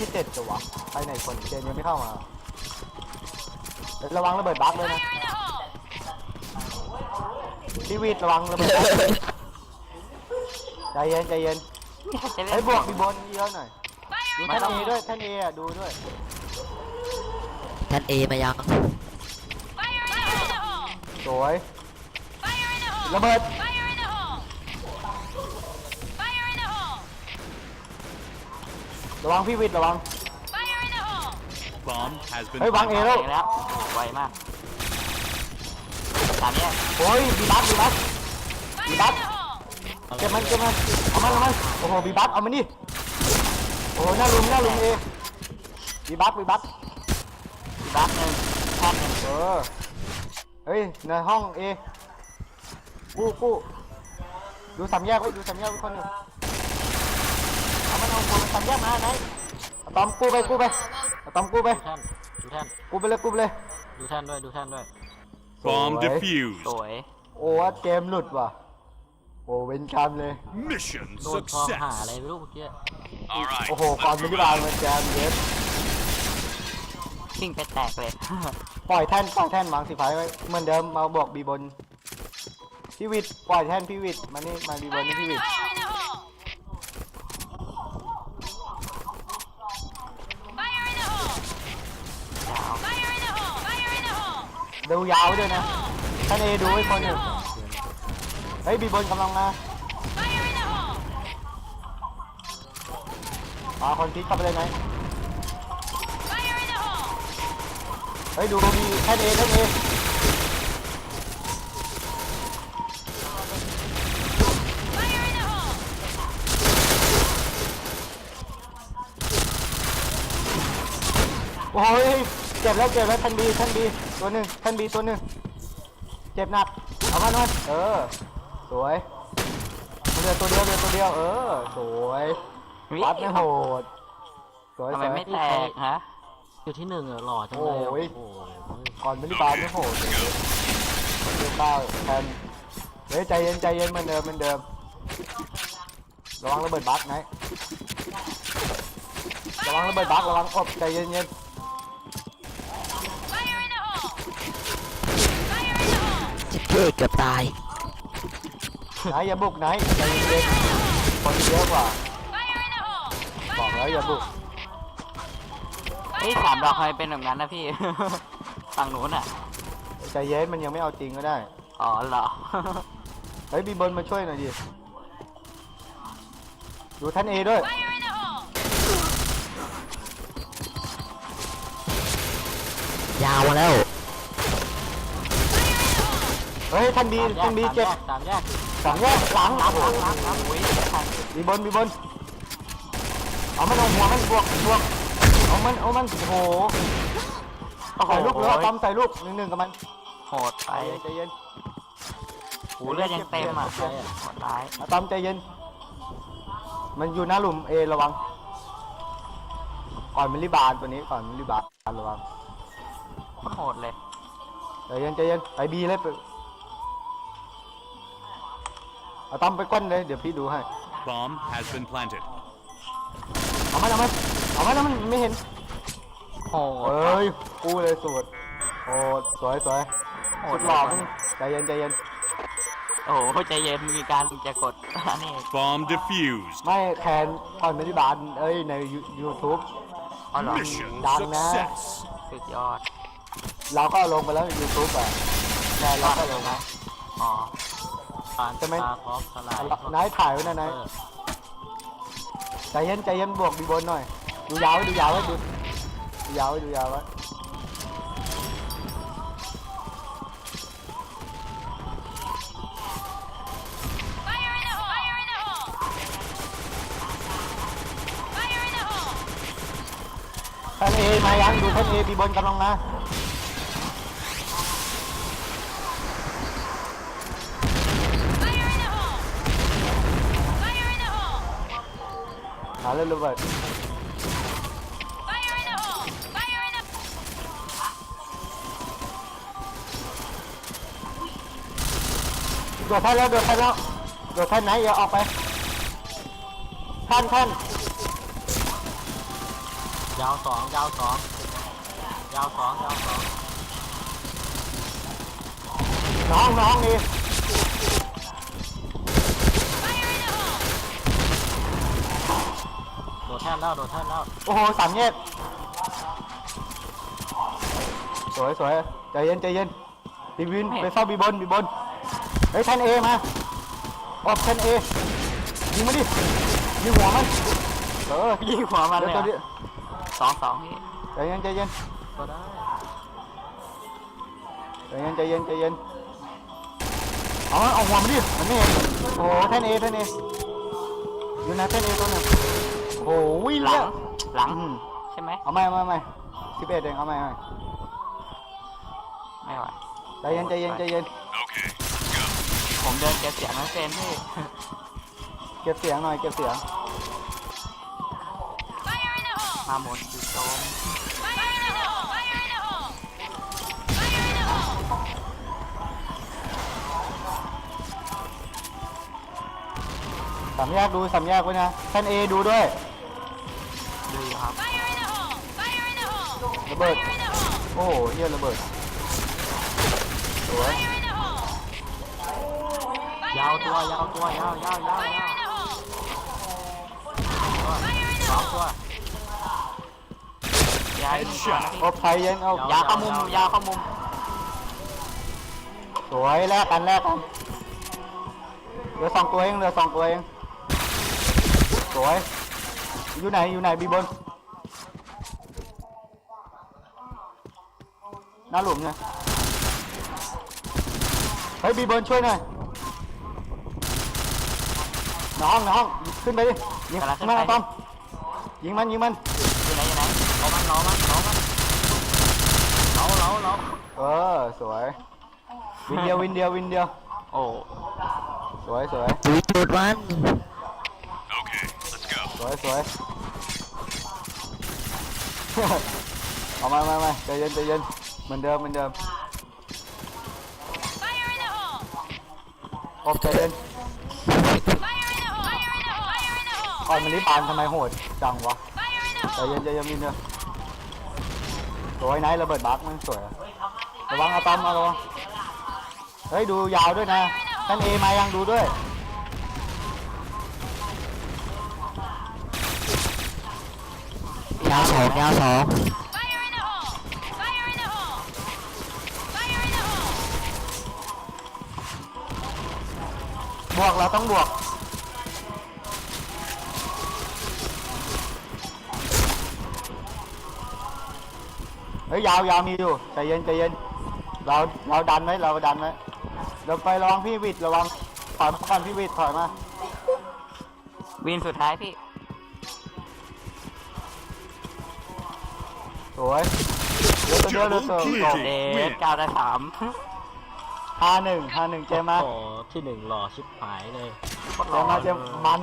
ที่เจ็ดจะวะไปไหนคนเจนยังไม่เข้ามาเดี๋ยวระวังระเบิดบั๊กเลยนะพี่วีดระวังระเบิดบั๊กใจเย็นใจเย็นจะเล่นไอ้ยบวกมีบนเยอะหน่อยดูแท่นเอด้วยแท่นเอะดูด้วย ท่านเอมายังสวยระเบิด ระวังพี่วิทย์ระวัง Bomb has been เฮ้ยวางเอ planted. แล้วเองแล้วไวมากตามเนี้ยโอ้ยบีบัสบีบัสบีบัสเก็บมันเก็บมันเอามันเอามันโอ้โหบีบัสเอามันนี่โอ้โหหน้าลุมหน้าลุมเอบีบัสบีบัสอีกบัสหนึ่งแท่นหนึ่งเออเฮ้ยในห้องเอกู้กู้ดูสามแยกไว้ดูสามแยกไว้คนหนึ่ง เอามันเอาคนสามแยกมาไหนเอาตอมกู้ไปกู้ไปเอาตอมกู้ไปแท่นดูแท่นกู้ไปเลยกู้ไปเลย ดูแท่นด้วยดูแท่นด้วย Bomb Alright. defused. สวย โอ้ว่าเกมหลุดว่ะโอ้เว้นกรรมเลย Mission โดนทองหา success. อะไรไม่รู้เมื่อกี้ All right. โอ้โหก่อนมินิบาลมันแจมเยสชิ่งไปแตกเลย ปล่อยแท่นปล่อยแท่นวางสีฟ้าไว้เหมือนเดิมมาบอกบีบนพี่วิทย์ปล่อยแท่นพี่วิทย์มานี่มาบีบนนี่พี่วิทย์ ดูยาวไว้ด้วยนะท่านเอดูไว้คนหนึ่งเฮ้ยบีบนกำลังมาปาคนคิดเข้าไปเลยไหมเฮ้ยดูมีท่านเอท่านเอยเจ็บแล้วเจ็บแล้วท่านบีท่านบีตัวหนึ่งท่านบีตัวหนึ่งเจ็บหนักเอามันมันเออ สวยเหลือตัวเดียวเหลือตัวเดียวเออ สวยวัดไม่โหดสวยทำสไมวยไม่แตกฮะ อยู่ที่หนึ่งอะหล่อจังเลยอะโอ้ยโอ้โหก่อนมินิบาลไม่โหดเดือเก้าแทนเฮ้ยใจเย็นใจเย็นเหมือนเดิมเหมือนเดิมระวังระเบิดบัคไงระวังระเบิดบัคระวังอบใจเย็นเย็น เท่เกือบตายไหนอย่าบุกไหนใจเย็นเย็นคนเยอะกว่าบอกแล้วอย่าบุกเฮ้ยสามดอกทำไมเป็นแบบนั้นนะพี่ ฝั่งนู้นอะ ใจเย็นมันยังไม่เอาจริงก็ได้ อ๋อเหรอ เฮ้ยบีบนมาช่วยหน่อยดิ ดูท่านเอด้วยยาวมาแล้ว เฮ้ยท่านบีท่านบีเจ็บสามแยกสองแยกหลังหลังหลังหลังครับอุ้ยทันบีบนบีบนเอามันเอาหัวมันบวกบวกเอามันเอามันโอ้โหโอ้โหใส่ลูกเหลือตอมใส่ลูกหนึ่งหนึ่งกับมันโหดไปใจเย็นใจเย็นหูเลือดยังเต็มอะเจ็บโหดร้ายอะตอมใจเย็น มันอยู่หน้าหลุมเอระวังก่อนมิลลิบาลตัวนี้ก่อนมิลลิบาลระวังโหดเลยใจเย็นใจเย็นไปบีเลย เอาตอมไปก้นเลยเดี๋ยวพี่ดูให้ Bomb has been planted. เอามันเอามันเอามันเอามันไม่เห็นโหเอ้ดยกูเลยสูตรโอ้สวยสวยโหสุดดหล่อมึงใจเย็นใจเย็นโอ้โหใจเย็นมีการจะกด อันนี้ Bomb defused. ไม่แคนก่อนมิลลิบาลเอ้ยในยูทูบ อ๋อเหรอ Mission Done now. success. สุดยอดเราก็ลงไปแล้วในยูทูบอะแคนเราก็ลงนะอ๋อผ่านใช่ไหมตาคอฟสลายนายถ่ายไว้นะนายเออใจเย็นใจเย็นบวกดีบนหน่อย ดูยาวไว้ดูยาวไว้ดูดูยาวไว้ดูยาวไว้ท่านเอมายังดูท่านเอบีบนกำลังมาาเล่นระเบิดโดดท่านแล้วโดดท่านแล้วโดดท่านไหนอย่าออกไปท่านท่านยาวสองยาวสองยาวสองยาวสองน้องน้องนี่ ดดแท่นแล้วโดดแท่นแล้วโอ้โหสามแยกสวยสวยใจเย็นใจเย็นบีวินไปเฝ้าบีบนบีบนเฮ้ยแทนเอมาออกแทนเอยิงมาดิยิงหัวมันเออยิงหัวมันเลยดี๋วเหรอดี๋วสองสองพี่ใจเย็นใจเย็นก็ได้ใจเย็นใจเย็นใจเย็นเอาเอาหัวมันดิมันไม่เห็นโอ้โหแทนเอแทนเออยู่นะแทนเอตัวหนึ่ง โอ้โหวิ่งหลัเลี้ยงหลังอืมใช่ไหม เอาไม่เอาไม่เอาไม่สิบเอ็ดเองเอาไม่เอาไม่ไม่ไหวใจเย็นใจเย็นใจเย็น ผมเดินเก็บเสียงไม่เป็นพี่ เก็บเสียงหน่อยเก็บเสียงมาหมดอยู่โจมสามแยกดูสามแยกไว้นะแทนเอดูด้วย เบิด โอ้โหเฮียระเบิดสวยยาวตัวยาวตัวยาวยาวยาวยาวสองตัวยายิงก่อนนะพี่โอ้ไทยเย็นเอายาวเข้ามุมยาวเข้ามุมสวยแลกกันแลกกันเหลือสองตัวเองเหลือสองตัวเองสวยอยู่ไหนอยู่ไหนบีบน หน้าหลุมเนี่ยเฮ้ยบีบนช่วยหน่อยน้องน้องขึ้นไปดิยิงมันอะตอมยิงมันยิงมันอยู่ไหนอยู่ไหนเอามันเอามันเอามันเอาเราเราเออสวยวินเดียววินเดียววินเดียวโอ้สวยสวยดูจุดมัน Okay, let's go. สวยสวยเอามามามาใจเย็นใจเย็น เหมือนเดิมเหมือนเดิมอบใจเย็นอ่อนมันรีบปานทำไมโหดจังวะใจเย็นใจเย็นวินเดียวสวยไนท์ระเบิดบักมันสวยอะระวังอะตอมมาระวังเฮ้ยดูยาวด้วยนะท่านเอมายังดูด้วย ยาวสองยาวสอง บวกเราต้องบวก เฮ้ยยาวยาวมีอยู่ใจเย็นใจเย็น เราเราดันไว้เราดันไว้เราไประวังพี่วิทย์ระวังถอยมาก่อนพี่วิทย์ถอยมา วินสุดท้ายพี่ สวยเดี๋ยวตัวเดียวเดี๋ยวตัว Double สอง kill เดสเก้าได้สาม ห้าหนึ่งห้าหนึ่งเจมมาโอ้ที่หนึ่งหล่อชิบหายเลย เจมมาเจมมัน